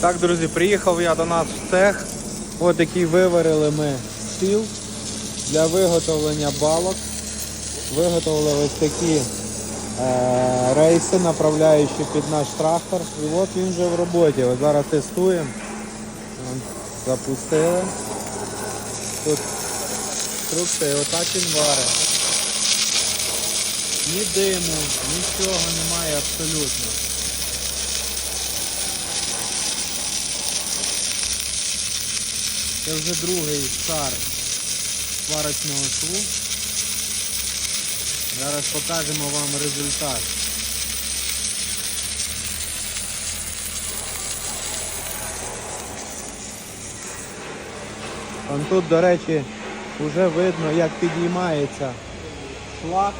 Так, друзі, приїхав я до нас в цех. Ось такий виварили ми стіл для виготовлення балок. Виготовили ось такі е, рейси, направляючі під наш трактор. І от він вже в роботі. Ось зараз тестуємо. Запустили. Тут інструкція, отак він варить. Ні диму, нічого немає абсолютно. Це вже другий шар сварочного шву. Зараз покажемо вам результат. Вон тут, до речі, вже видно, як підіймається шлак.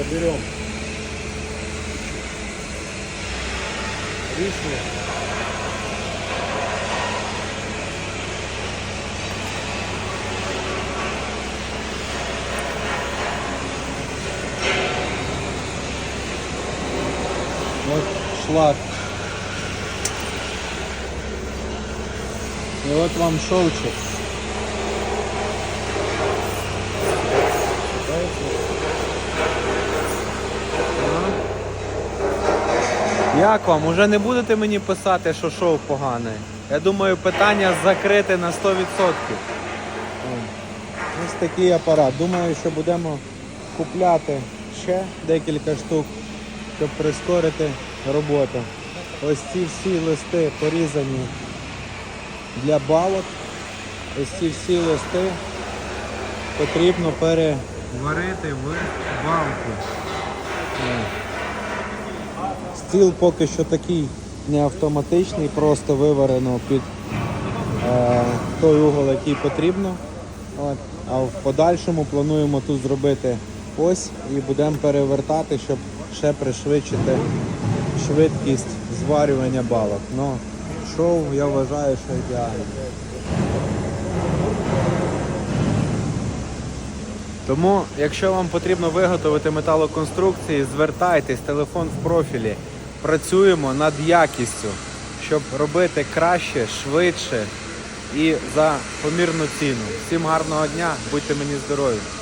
Соберем. Лишнее. Вот шлак. И вот вам шовчик. Як вам? Уже не будете мені писати, що шоу поганий? Я думаю, питання закрите на 100%. Ось такий апарат. Думаю, що будемо купляти ще декілька штук, щоб прискорити роботу. Ось ці всі листи порізані для балок. Ось ці всі листи потрібно переварити в балку. Стіл поки що такий не автоматичний, просто виварено під е, той угол, який потрібно. От. А в подальшому плануємо тут зробити ось і будемо перевертати, щоб ще пришвидшити швидкість зварювання балок. Ну, шоу я вважаю, що ідеально. Тому, якщо вам потрібно виготовити металоконструкції, звертайтесь, телефон в профілі. Працюємо над якістю, щоб робити краще, швидше і за помірну ціну. Всім гарного дня, будьте мені здорові!